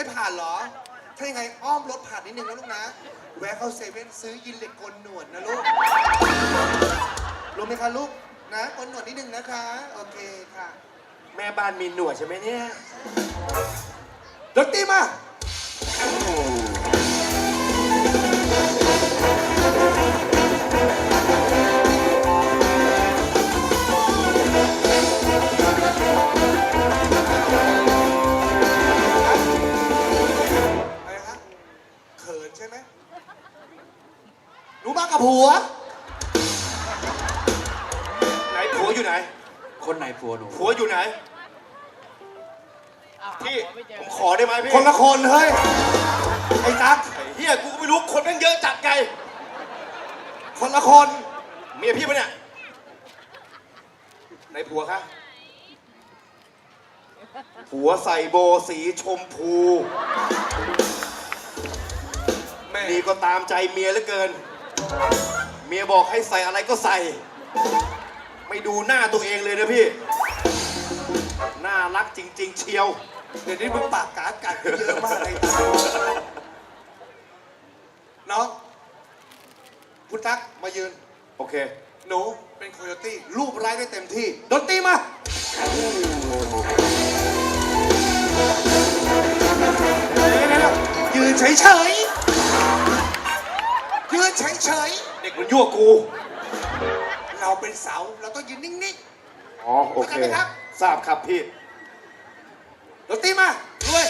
ไม่ผ่านเหรอ ถ้ายังไงอ้อมรถผ่านนิดนึงนะลูกนะ แวะเข้าเซเว่นซื้อยินเหล็กกลหนวดนะลูก รู้ไหมคะลูกนะกลหนวดนิดนึงนะคะ โอเคค่ะ แม่บ้านมีหนวดใช่ไหมเนี่ยดนตรีมา กับผัว ไหนผัวอยู่ไหน คนไหนผัวหนูผัวอยู่ไหน พี่ผมขอได้ไหมพี่คนละคนเฮ้ย ไอ้ตั๊กไอ้เฮียกูก็ไม่รู้คนแม่งเยอะจัดไงคนละคน เมียพี่ปะเนี่ย ไหนผัวคะผัวใส่โบสีชมพู แม่ นี่ก็ตามใจเมียเหลือเกิน เมียบอกให้ใส่อะไรก็ใส่ ไม่ดูหน้าตัวเองเลยนะพี่ น่ารักจริง ๆ เชียว เดี๋ยวนี้มึงปากกากัดเยอะมากเลยตั๊กน้องคุณตั๊กมายืน โอเค หนูเป็นโคโยตี้รูปไร้ได้เต็มที่ดนตรีมา ยืนเฉย เฉยๆยืนเฉยเฉยเด็กมันยั่วกู ๆ เราเป็นเสาเราต้องยืนนิ่ง อ๋อ โอเค เข้าใจไหมครับ ทราบครับพี่ๆดนตรีมาด้วย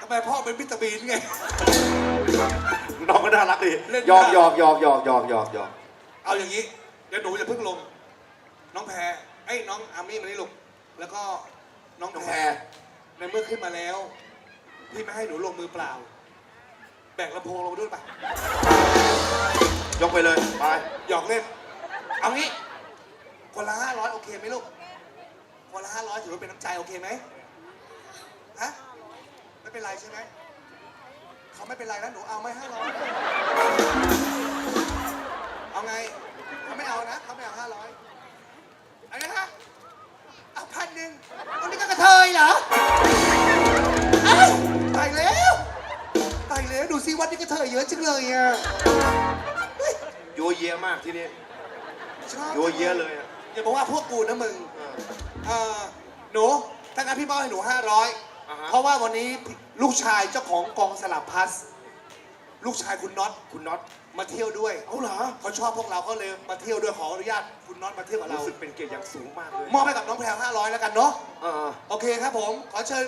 ทำไมพ่อเป็นวิตามินไง น้องก็น่ารักดีเล่นหยอกได้หยอกหยอกหยอกหยอกหยอกหยอกเอาอย่างนี้ เดี๋ยวหนูอย่าเพิ่งลง น้องแพรไอ้ยน้องอามี่มานี่ลูกแล้วก็น้องน้องแพแพรรในเมื่อขึ้นมาแล้ว พี่ไม่ให้หนูลงมือเปล่า แบกลำโพงลงมาด้วยปะยกไปเลย ไป หยอกเล่น เอางี้คนละห้าร้อยโอเคไหมลูก คนละห้าร้อยถือว่าเป็นน้ำใจโอเคไหมฮะไม่เป็นไรใช่ไหมเขาไม่เป็นไรแล้วหนูเอาไหมห้าร้อยเอาไงเขาไม่เอานะเขาไม่เอาห้าร้อยอะไรนะเอาพันหนึ่งตรงนี้ก็กระเทยเหรอเอ้ยตายแล้วตายแล้วดูซิวัดนี้กระเทยเยอะจังเลยอะเฮ้ยโยเยะมากที่นี่ชอบโยเยะเลยอะอย่าบอกว่าพวกกูนะมึง เออเออหนูถ้างั้นพี่มอบให้หนูห้าร้อยอ่าฮะเพราะว่าวันนี้ลูกชายเจ้าของกองสลับพัส ลูกชายคุณน็อตคุณน็อตมาเที่ยวด้วยเอาเหรอเขาชอบพวกเราเขาเลยมาเที่ยวด้วยขออนุญาตคุณน็อตมาเที่ยวกับเรา รู้สึกเป็นเกียรติอย่างสูงมากเลยมอบให้กับน้องแพรห้าร้อยแล้วกันเนาะ เออโอเคครับผม ขอเชิญ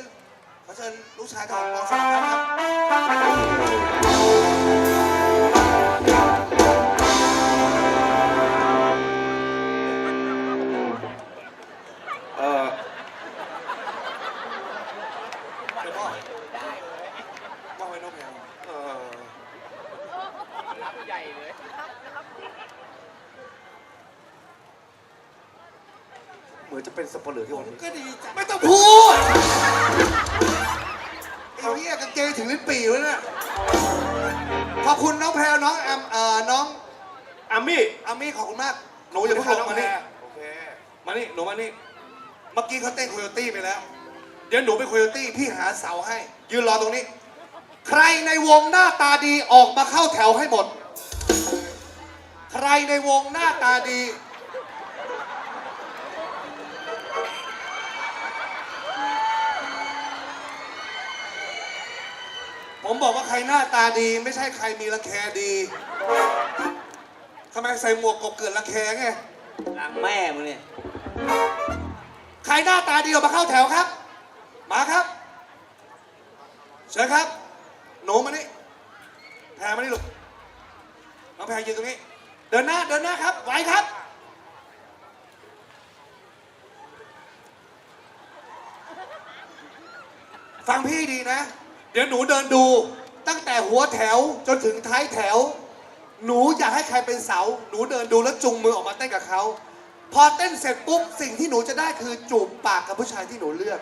ขอเชิญลูกชายเจ้าของกองสลับพัสครับเเหมือนจะเป็นสับปะเหลือที่ผผมมก็ดีใจไม่ต้องพูดไอ้เหี้ยกางเกงถึงลิ้นปี่แล้วเนี่ยขอบคุณน้องแพรน้องแอมเอ่อน้องอามี่อามี่ขอบคุณมากหนูอย่าเพิ่งลงมานี่โอเคมานี่หนูมานี่เมื่อกี้เขาเต้นโคโยตี้ไปแล้ว เดี๋ยวหนูเป็นโคโยตี้พี่หาเสาให้ ยืนรอตรงนี้ ใครในวงหน้าตาดีออกมาเข้าแถวให้หมด ใครในวงหน้าตาดี ผมบอกว่าใครหน้าตาดี ไม่ใช่ใครมีรังแคดีทำไมใส่หมวกกบเกิดรังแคไงหลังแม่มึงเนี่ย ใครหน้าตาดีออกมาเข้าแถวครับ มาครับ เชิญครับ หนูมานี่แพรมานี่ลูกน้องแพรยืนตรงนี้ เดินหน้า เดินหน้าครับ ไว้ครับฟฟังพี่ดีนะเดี๋ยวหนูเดินดู ตั้งแต่หัวแถวจนถึงท้ายแถว หนูอยากให้ใครเป็นเสา หนูเดินดูแล้วจุงมือออกมาเต้นกับเขาพอเต้นเสร็จปุ๊บสิ่งที่หนูจะได้คือจูบปากกับผู้ชายที่หนูเลือก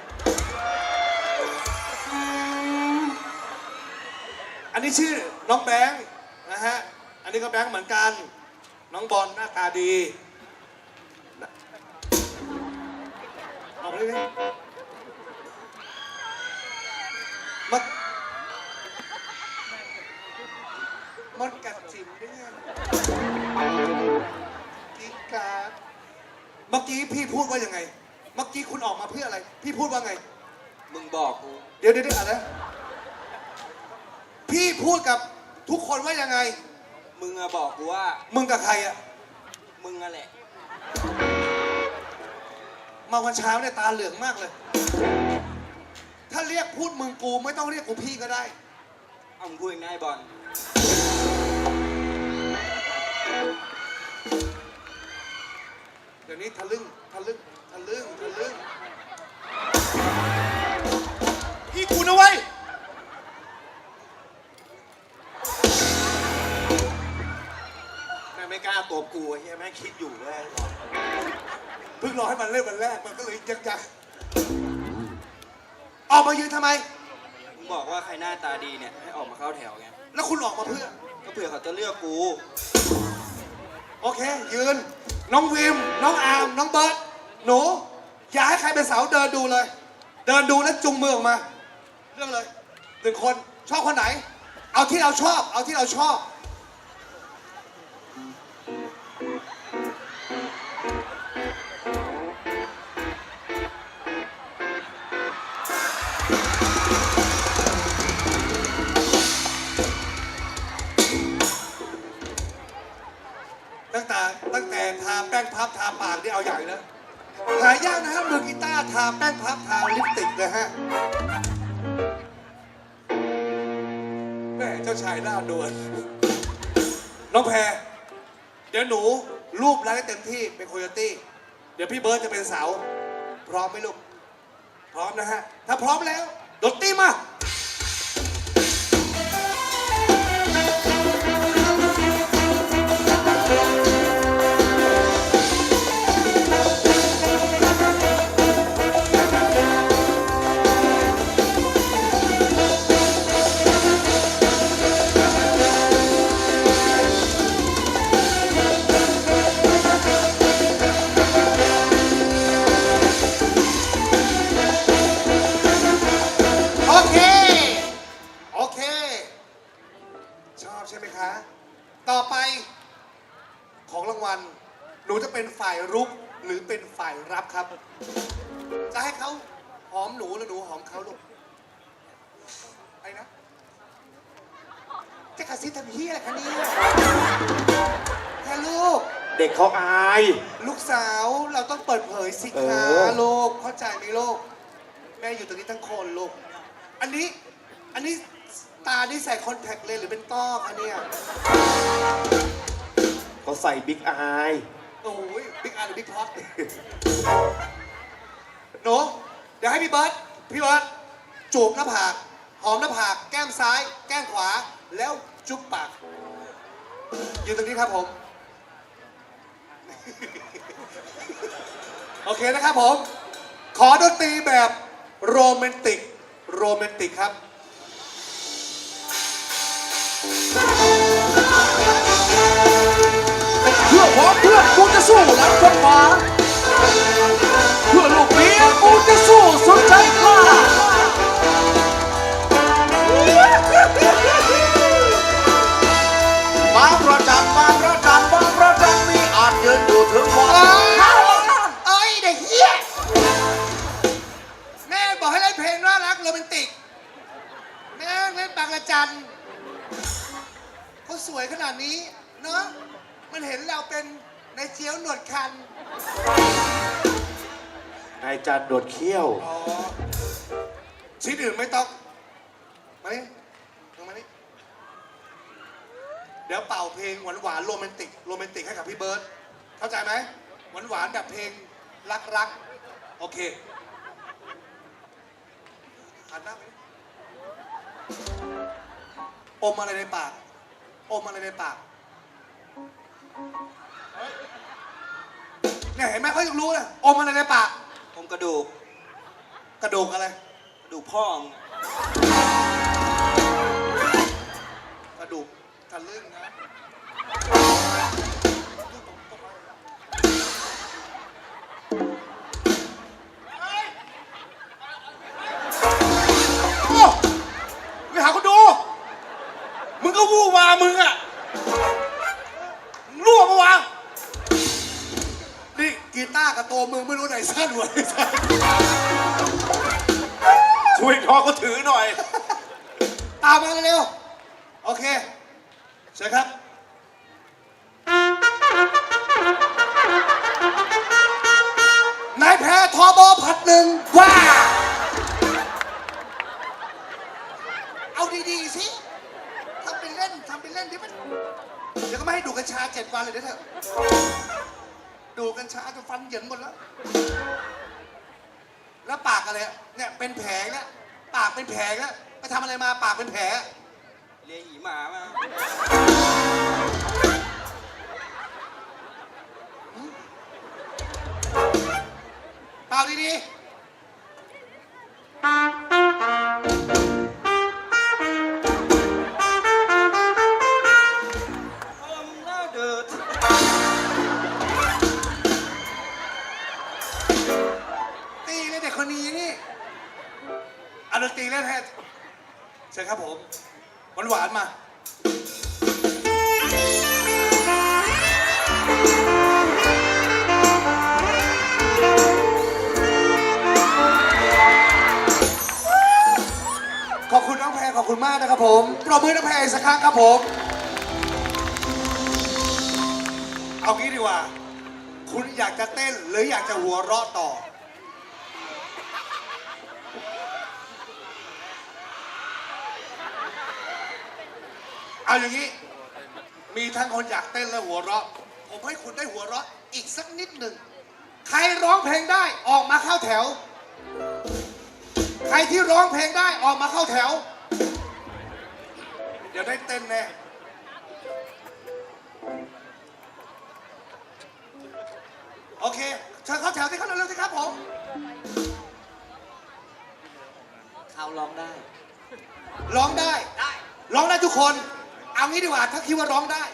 อันนี้ชื่อน้องแบงค์นะฮะ อันนี้ก็แบงค์เหมือนกัน น้องบอลหน้าตาดีออกเลยมัน มันกัดจิ๋มได้ไงกิ๊กการ์ดเมื่อกี้พี่พูดว่ายังไง เมื่อกี้คุณออกมาเพื่ออะไร พี่พูดว่าไง มึงบอกกู เดี๋ยวเดี๋ยวเดี๋ยวอะไรนะพี่พูดกับทุกคนว่ายังไง มึงอะบอกกูว่า มึงกับใครอะมึงอะแหละ มาวันเช้าเนี่ยตาเหลืองมากเลย ถ้าเรียกพูดมึงกูไม่ต้องเรียกกูพี่ก็ได้ เอามึงพูดง่ายบอล เดี๋ยวนี้ทะลึ่งทะลึ่งทะลึ่งทะลึ่งพี่กูนะเว้ยแม่งไม่กล้าตบกูไอ้เฮียแม่งคิดอยู่เลยเพิ่งรอให้มันเล่นวันแรกมันก็เลยยักยักออกมายืนทำไมมึงบอกว่าใครหน้าตาดีเนี่ยให้ออกมาเข้าแถวไง แล้วคุณออกมาเพื่อ ก็เผื่อเขาจะเลือกกู โอเค ยืน น้องวิม น้องอาร์ม น้องเบิร์ตหนู อย่าให้ใครเป็นเสาเดินดูเลย เดินดูแล้วจุงมือออกมา เรื่องเลยหนึ่งคนชอบคนไหน เอาที่เราชอบ เอาที่เราชอบ ยากนะครับมือกีตาร์ทาแป้งพับทาลิปสติกนะฮะแม่เจ้าชายหน้าดวนน้องแพรเดี๋ยวหนูรูปร้านให้เต็มที่เป็นโคโยตี้ เดี๋ยวพี่เบิร์ดจะเป็นเสา พร้อมไหมลูก พร้อมนะฮะ ถ้าพร้อมแล้วดนตรีมา รับครับ จะให้เขาหอมหนูหรือหนูหอมเขาลูกไอ้นะ จะกระซิบทำเฮียอะไรคะเนี่ยแค่ลูก เด็กเขาอาย ลูกสาวเราต้องเปิดเผยสิคะเออ ลูกเข้าใจไหมลูกแม่อยู่ตรงนี้ทั้งคนลูก อันนี้ อันนี้ตานี่ใส่คอนแทคเลนส์หรือเป็นต้อคะเนี่ย เขาใส่บิ๊กอาย โอ้ยบิ๊กอาร์หรือบิ๊กพอตหนูเดี๋ยวให้พี่เบิร์ตพี่เบิร์ตจูบหน้าผาก หอมหน้าผาก แก้มซ้าย แก้มขวา แล้วจุ๊บปาก อยืนตรงนี้ครับผม โอเคนะครับผม ขอดนตรีแบบโรแมนติก โรแมนติกครับเพื่อพ้องเพื่อนกู สู้หลังคนฟ้าเพื่อลูกเมียกูจะสู้สุดใจกล้าบางประจันบางประจันบางประจันมีอาจยืนอยู่ถึงวันเอ้ยเด็กเหี้ยแม่บอกให้เล่นเพลงน่ารักโรแมนติก แม่เล่นบางระจันเขาสวยขนาดนี้เนอะมันเห็นเราเป็น ในเจียวหนวดคัน นายจันโดดเขี้ยว อ๋อ ชิ้นอื่นไม่ต้อง มานี่ลงมานี่เดี๋ยวเป่าเพลงหวานหวานๆโรแมนติก โรแมนติกให้กับพี่เบิร์ตเข้าใจไหม หวานหวานๆแบบเพลงรักรักๆโอเคอหันหน้าไปดิอมอะไรในปาก อมอะไรในปาก เนี่ยเห็นไหมเขายังรู้เลยอมอะไรในปากผมกระดูกกระดูกอะไร กระดูกพ่อมึงกระดูกทะลึ่งนะโอ้ไปหาคนดู มึงก็วู่วามึงอะ กีตาร์กับตัวมึงไม่รู้ไหนสั้นกว่าไหนสั้นช่วยน้องก็ถือหน่อย ตามมาเร็วๆโอเคเชิญครับ นายแพ้ทอบอผัดหนึ่งว่า เอาดีๆสิทำเป็นเล่นทำเป็นเล่นที่มันเดี๋ยวก็ไม่ให้ดูกัญชาเจ็ดวันเลยเดี๋ยวเถอะ ดูกัญชาจนฟันเหยินหมดแล้ว แล้วปากอะไรอะเนี่ยเป็นแผลแล้ว ปากเป็นแผลแล้วไปทำอะไรมาปากเป็นแผล เลียหีหมามาเปล่าดีเผมปรบมือน้องแพรอีกสักครั้งครับผม เอางี้ดีกว่า คุณอยากจะเต้นหรืออยากจะหัวเราะต่อ เอาอย่างนี้ มีทั้งคนอยากเต้นและหัวเราะ ผมให้คุณได้หัวเราะอีกสักนิดหนึ่ง ใครร้องเพลงได้ออกมาเข้าแถว ใครที่ร้องเพลงได้ออกมาเข้าแถว ดี๋ยวได้เต้นแน่โอเคเชิญเข้าแถวที่เข้าเร็วๆสิครับผมเขาร้องได้ ร้องได้ร้องได้ทุกคน เอางี้ดีกว่าถ้าคิดว่าร้องได้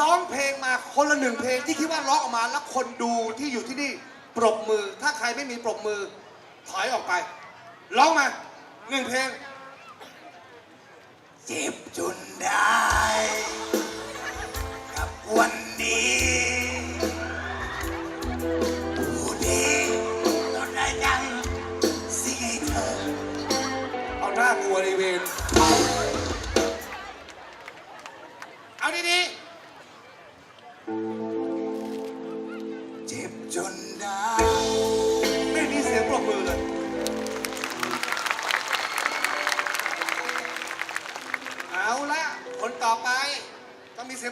ร้องเพลงมาคนละหนึ่งเพลงที่คิดว่าร้องออกมาแล้วคนดูที่อยู่ที่นี่ปรบมือ ถ้าใครไม่มีปรบมือ ถอยออกไป ร้องมาหนึ่งเพลง เจ็บจนได้ กับวันนี้ผู้ดีก็ได้ยังสิให้เธอ เอาหน้ากลัวในเวรเอาดีๆ เจ็บจนได้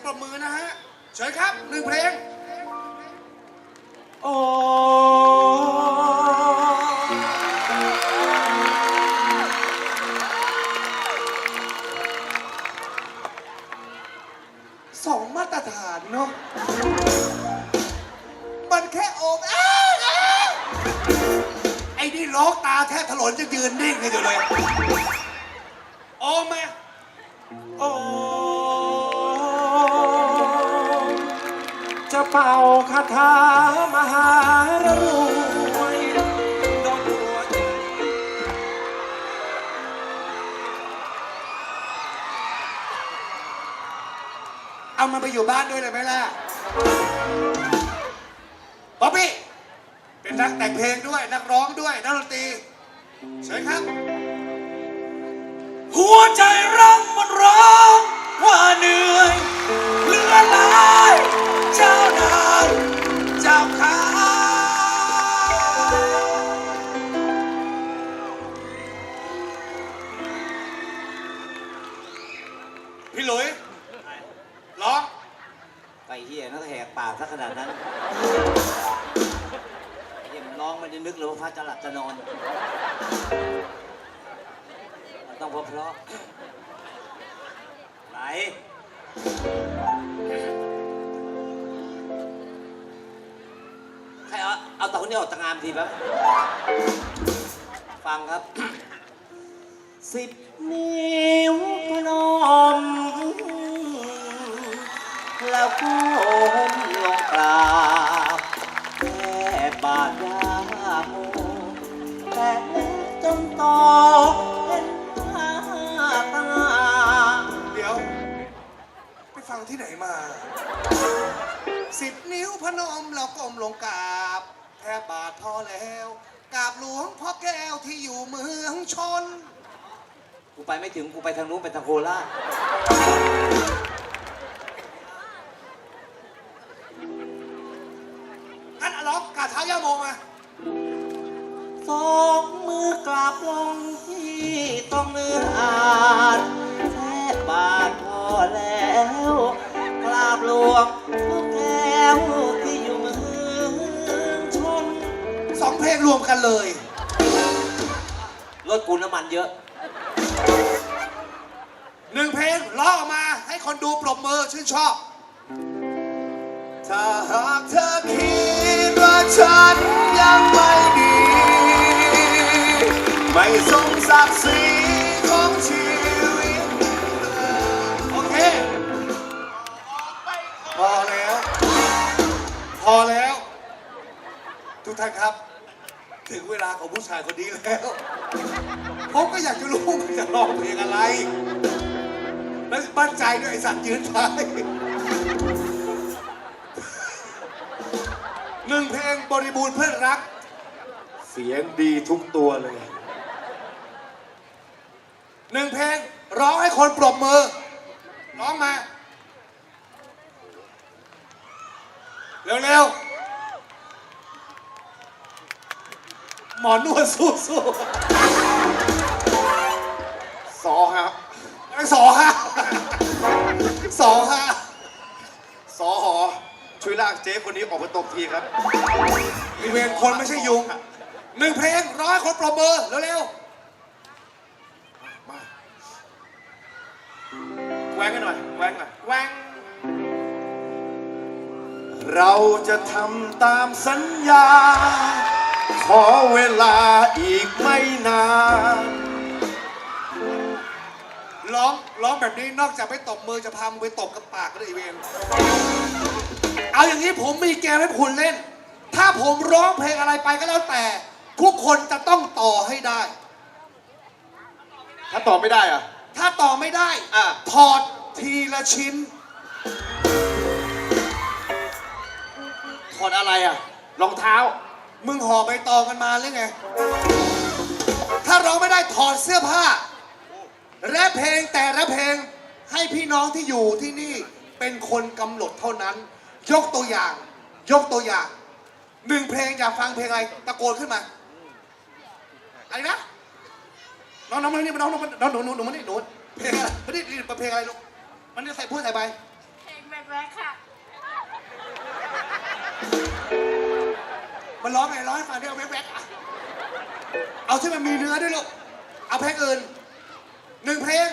ปรบมือนะฮะเชิญครับหนึ่งเพลง คาถามหารรวยโดนหัวใจเอามันไปอยู่บ้านด้วยเลยไหมล่ะบ๊อบบี้เป็นนักแต่งเพลงด้วยนักร้องด้วยนักดนตรีเชิญครับ หัวใจรักมันร้องว่าเหนื่อยเหลือหลายเจ้านาย เจ้าขาพี่หลุยร้อง ไปเฮียนักแหกปากซะขนาดนั้นเฮียมันร้องไม่ได้นึกเลยว่าพระจะหลับจะนอนต้องเพราะเพราะไหน เอาตาคนนี้ออกจากงานทีแป๊บฟังครับ สิบนิ้วพนมแล้วก้มลงกราบแค่บาทยาโมแต่เล็กจนโตเป็นหน้าตาเดี๋ยว ไปฟังที่ไหนมา สิบนิ้วพนมเราก้มลงกราบ แทบบาทพอแล้วกราบหลวงพ่อแก้วที่อยู่เมืองชน กูไปไม่ถึงกูไปทางนู้นไปทางโคราชงั้นร้องกราบเท้าย่าโมมาสองมือกราบลงที่ตรงเนื้ออาจแทบบาทพอแล้ว กราบหลวงพ่อแก้ว งเพลงรวมกันเลย รถกูน้ำมันเยอะ หนึ่งเพลงร้องออกมาให้คนดูปรบมือชื่นชอบ ถ้าหากเธอคิดว่าฉันยังไม่ดี ไม่สมศักดิ์ศรีของชีวิต โอเค พอแล้ว พอแล้ว ทุกท่านครับ ถึงเวลาของผู้ชายคนนี้แล้วผมก็อยากจะรู้ว่าจะร้องเพลงอะไร แล้วมั่นใจด้วยไอสัตว์ยืนท้ายหนึ่งเพลงบริบูรณ์เพื่อนรัก เสียงดีทุกตัวเลยหนึ่งเพลงร้องให้คนปรบมือ ร้องมา เร็วๆ หมอนวดสู้สอฮะๆไอ้สอฮะสอฮะสอหอช่วยลากเจ๊คนนี้ออกมาตบทีครับมีเวรคนไม่ใช่ยุงหนึ่งเพลงร้องให้คนปรบมือเร็วแหวงกันหน่อยแหวงหน่อยๆแหวงเราจะทำตามสัญญา ขอเวลาอีกไม่นาน ร้องร้องแบบนี้นอกจากไม่ตบมือจะพามึงไปตบกับปากก็ได้อีเวนเอาอย่างนี้ผมมีเกมให้คุณเล่น ถ้าผมร้องเพลงอะไรไปก็แล้วแต่ ทุกคนจะต้องต่อให้ได้ ถ้าตอบไม่ได้อะ ถ้าต่อไม่ได้อะ ถอดทีละชิ้น ถอดอะไรอะ รองเท้า มึงห่อใบตองกันมาหรือไง ถ้าร้องไม่ได้ถอดเสื้อผ้า และเพลงแต่ละเพลงให้พี่น้องที่อยู่ที่นี่เป็นคนกำหนดเท่านั้น ยกตัวอย่าง ยกตัวอย่างหนึ่งเพลงอยากฟังเพลงอะไรตะโกนขึ้นมาอะไรนะน้องน้องมานี่มาน้องน้องน้องหนูหนูหนูมานี่หนูเพลงอะไรไม่ได้ดีเพลงอะไรลูกมันจะใส่พูดใส่ไป เพลงแว๊กๆค่ะ มันร้องไงร้องให้ฟังด้เอาแว๊กๆอะเอาที่มันมีเนื้อด้วยลูกเอาเพลงอื่นหนึ่งเพลง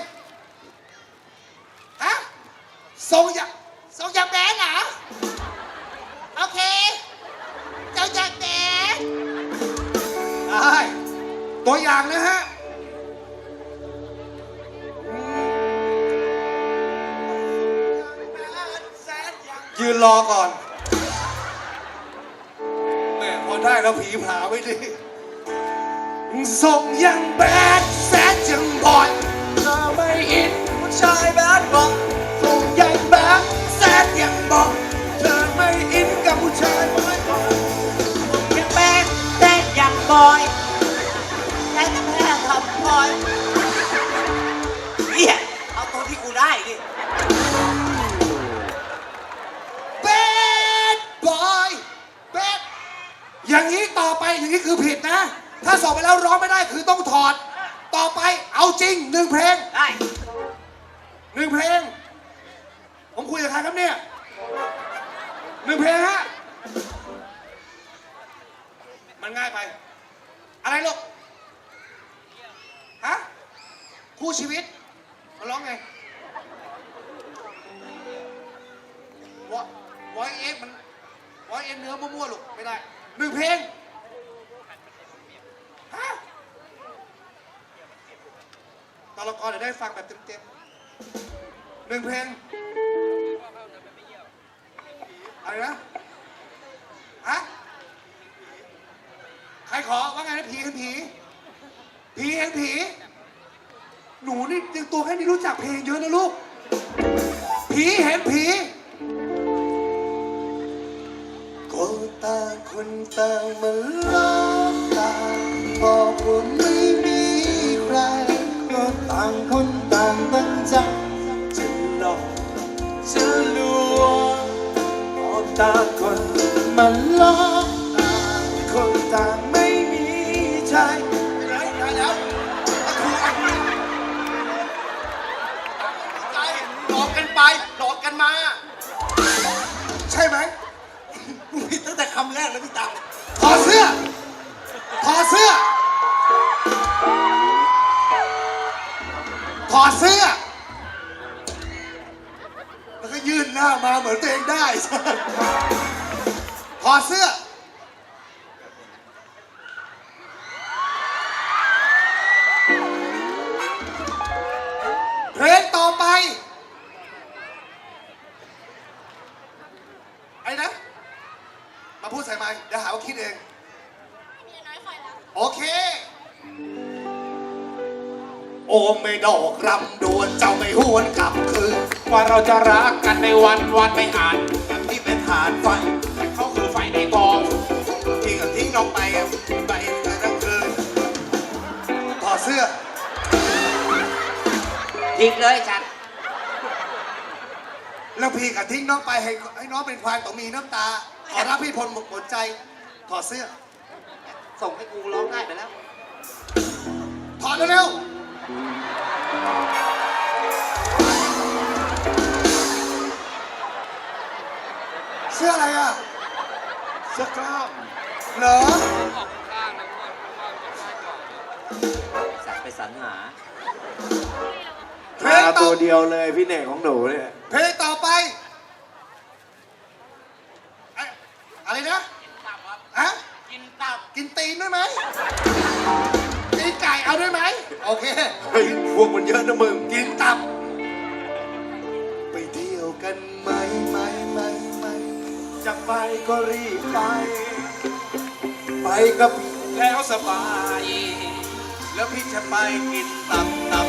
ถ้าสอบไปแล้วร้องไม่ได้คือต้องถอด ต่อไปเอาจริงหนึ่งเพลงได้หนึ่งเพลง ผมคุยกับใครครับเนี่ยหนึ่งเพลงฮะ มันง่ายไป อะไรลูก ฮะ คู่ชีวิตมาร้องไงวอวอยเอ็กมันวอยเอ็กเนื้อมั่วๆลูก ไม่ได้หนึ่งเพลงฮะ ตอนละกรเดี๋ยวได้ฟังแบบเต็มๆหนึ่งเพลงอะไรนะฮะใครขอว่าไงนะผีเห็นผี ผีเห็นผี หนูนี่ยังตัวแค่นี้รู้จักเพลงเยอะนะลูก ผีเห็นผีก็ต่างคนต่างมาล้อต่างบอกว่า ตาคนมาล้อต่างคนต่างไม่มีใจไปไหนได้แล้วอกกใจหลอกกันไปหลอกกันมา ใช่ไหมผิดตั้งแต่คำแรกแล้วพี่ตาถอดเสื้อถอดเสื้อถอดเสื้อ นหน้ามาเหมือนตัวเองได้ถอดเสื้อ เพลงต่อไป ไอ้นะ มาพูดใส่ไมค์เดี๋ยวหาว่าคิดเอง โอเค โอมไม่ดอกรำดวนเจ้าไม่หวนกลับคืนว่าเราจะรักกันในวันวันไม่อ่านแบบที่เป็นฐานไฟเขาคือไฟในกองทิ้งกับทิ้งน้องไปอะไปทั้งคืนถอดเสื้อทิ้งเลยฉันแล้วพี่กับทิ้งน้องไปให้ให้น้องเป็นควายต้องมีน้ำตาขอรับพี่พลหมดหมดใจถอดเสื้อ ส่งให้กูร้องได้ไปแล้วถอดเร็วๆ เสื้ออะไรอะเสื้อกล้ามเหรอสัตว์ไปสรรหาเพลงต่ตัอวเดียวเลยพี่เน่งของหนูเนี่ย เพลงต่อไป วกมันเยอะนะมึง กินตับ ไปเที่ยวกันไหมไหมไหมไหมจะไปก็รีบไป ไปกับพี่แล้วสบาย แล้วพี่จะไปกินตับตับตับตับ